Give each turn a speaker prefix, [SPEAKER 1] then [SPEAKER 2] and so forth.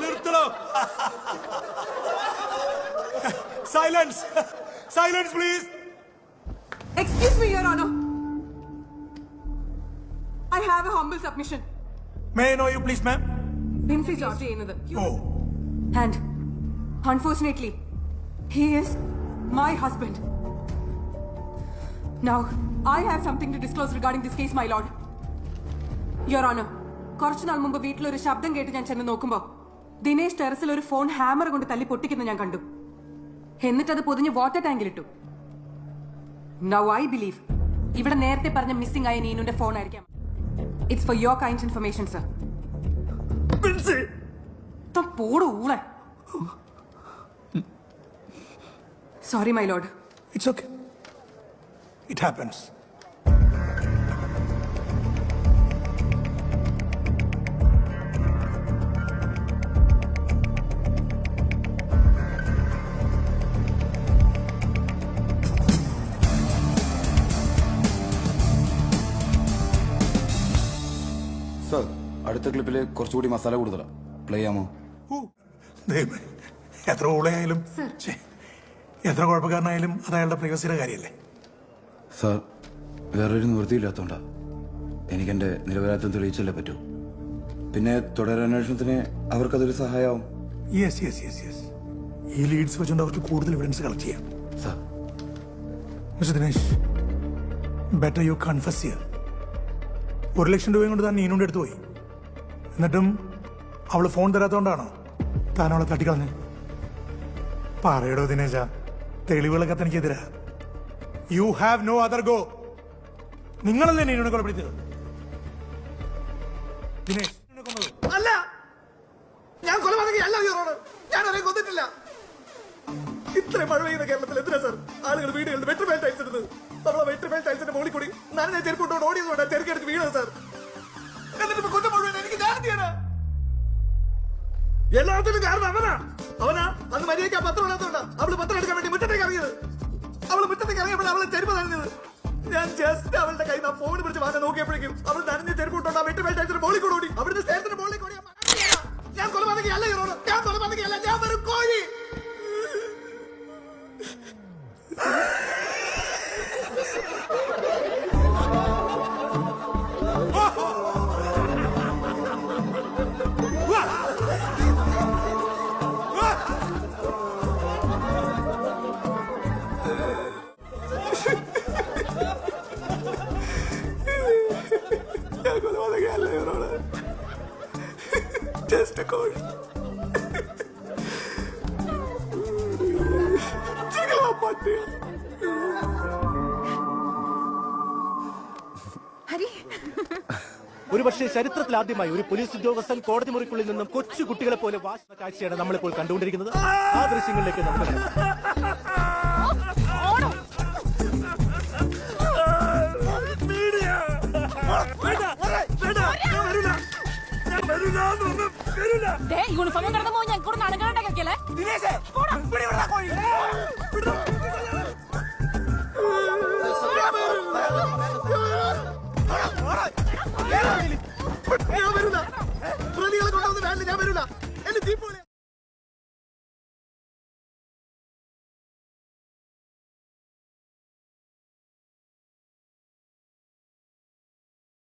[SPEAKER 1] നിർത്തണോ silence silence please
[SPEAKER 2] Excuse me, Your Honor. I have a humble submission.
[SPEAKER 1] May know you please ma'am
[SPEAKER 2] Bincy George ചെയ്യുന്നത്
[SPEAKER 1] oh
[SPEAKER 2] and unfortunately he is my husband now I have something to disclose regarding this case my lord Your honour കുറച്ചു നാൾ മുമ്പ് വീട്ടിലൊരു ശബ്ദം കേട്ട് ഞാൻ ചെന്ന് നോക്കുമ്പോ ദിനേശ് ടെറസിൽ ഒരു ഫോൺ ഹാമർ കൊണ്ട് തല്ലി പൊട്ടിക്കുന്ന ഞാൻ കണ്ടു. എന്നിട്ടത് പൊതിഞ്ഞ് വാട്ടർ ടാങ്കിലിട്ടു. നൗ ഐ ബിലീവ് ഇവിടെ നേരത്തെ പറഞ്ഞ മിസ്സിംഗ് ആയ നീനുന്റെ ഫോൺ ആയിരിക്കാം. It's for your kind information sir പോടോ ഊളെ. Sorry my lord
[SPEAKER 1] it's okay it happens
[SPEAKER 3] sir അടുത്ത ക്ലിപ്പിൽ കുറച്ചുകൂടി മസാല കൂടുതലാ. പ്ലേ ചെയ്യാമോ?
[SPEAKER 1] എത്ര ഊളയായാലും ഛെ, എത്ര കുഴപ്പക്കാരനായാലും അത് അയാളുടെ പ്രൈവസിയുടെ കാര്യമല്ലേ?
[SPEAKER 3] സാർ വേറൊരു നിവൃത്തിയില്ലാത്തോണ്ടാ. എനിക്കെന്റെ നിലവാരത്തിൽ തെളിയിച്ചല്ലേ പറ്റൂ. പിന്നെ തുടരന്വേഷണത്തിന് അവർക്കതൊരു സഹായമാവും.
[SPEAKER 1] യെസ് യെസ് യെസ് യെസ് ഈ ലീഡ്സ് വെച്ചുകൊണ്ട് അവർക്ക് കൂടുതൽ എവിഡൻസ് കളക്ട് ചെയ്യാം.
[SPEAKER 3] Sir.
[SPEAKER 1] Mister Dinesh better you confess ചെയ്യാം ഒരു ലക്ഷം രൂപയും കൊണ്ട് താൻ നീനുണ്ട് എടുത്തു പോയി. എന്നിട്ടും അവൾ ഫോൺ തരാത്തോണ്ടാണോ താൻ അവളെ തട്ടിക്കളഞ്ഞ് പറയടോ ദിനേജ തെളിവുകളൊക്കെ തനിക്കെതിരാ. You have no other go നിങ്ങളല്ലേ നീനുനെ കൊലപ്പെടുത്തിയത്? ദിനേശ്.
[SPEAKER 4] അല്ല ഞാൻ കൊലപാതകയല്ല അവരെ കൊന്നിട്ടില്ല. ഇത്രയും മഴ പെയ്യുന്ന കേരളത്തിൽ എന്തിനാ സാർ? ആളുകൾ വീടുകളിൽ വെട്രിഫൈൽ ടൈൽസ് എടുത്ത് നമ്മളെ വെട്രിഫൈൽ ടൈൽസിന്റെ മുകളിൽ കൂടി നനഞ്ഞ ചെരുപ്പോട്ടോട് ഓടിയതുകൊണ്ടാണ് ചെറുക്കെടുത്ത് വീണത് സാർ. എന്നിട്ട് കുറ്റം മുഴുവൻ എനിക്ക് എല്ലാത്തിനും കാരണം അവനാ. അവനാ. അന്ന് മര്യാദയ്ക്ക് പത്രം ഇടാത്തോണ്ടാ അവൾ പത്രം എടുക്കാൻ വേണ്ടി മുറ്റത്തേക്ക് ഇറങ്ങിയത്. അവൾ മുറ്റത്തേക്ക് ഇറങ്ങിയപ്പോൾ അവളെ ചെരുപ്പ് നനഞ്ഞത്. ഞാൻ ജസ്റ്റ് അവളുടെ കയ്യിൽ നിന്ന് ഫോൺ പിടിച്ച് വാങ്ങാൻ നോക്കിയപ്പോഴേക്കും അവൾ നനഞ്ഞ ചെരുപ്പ് ഇട്ടോണ്ടാ വെട്ടി മുകളിൽ കൂടെ ഓടി അവിടുന്ന് ജസ്റ്റ് a
[SPEAKER 2] ഹരി
[SPEAKER 5] ഒരുപക്ഷെ ചരിത്രത്തിലാദ്യമായി ഒരു പോലീസ് ഉദ്യോഗസ്ഥൻ കോടതി മുറിക്കുള്ളിൽ നിന്നും കൊച്ചു കുട്ടികളെ പോലെ വാശുന്ന കാഴ്ചയാണ് നമ്മളിപ്പോൾ കണ്ടുകൊണ്ടിരിക്കുന്നത് ആ ദൃശ്യങ്ങളിലേക്ക് നമുക്ക്
[SPEAKER 6] യൂണിഫോം കിടന്നു പോയി.
[SPEAKER 4] ഞങ്ങൾക്ക് നടക്കണ്ടേ പ്രതികളെ കൊണ്ടുവന്ന് വേണ്ട ഞാൻ വരില്ല. എന്നെ തീ പോലെ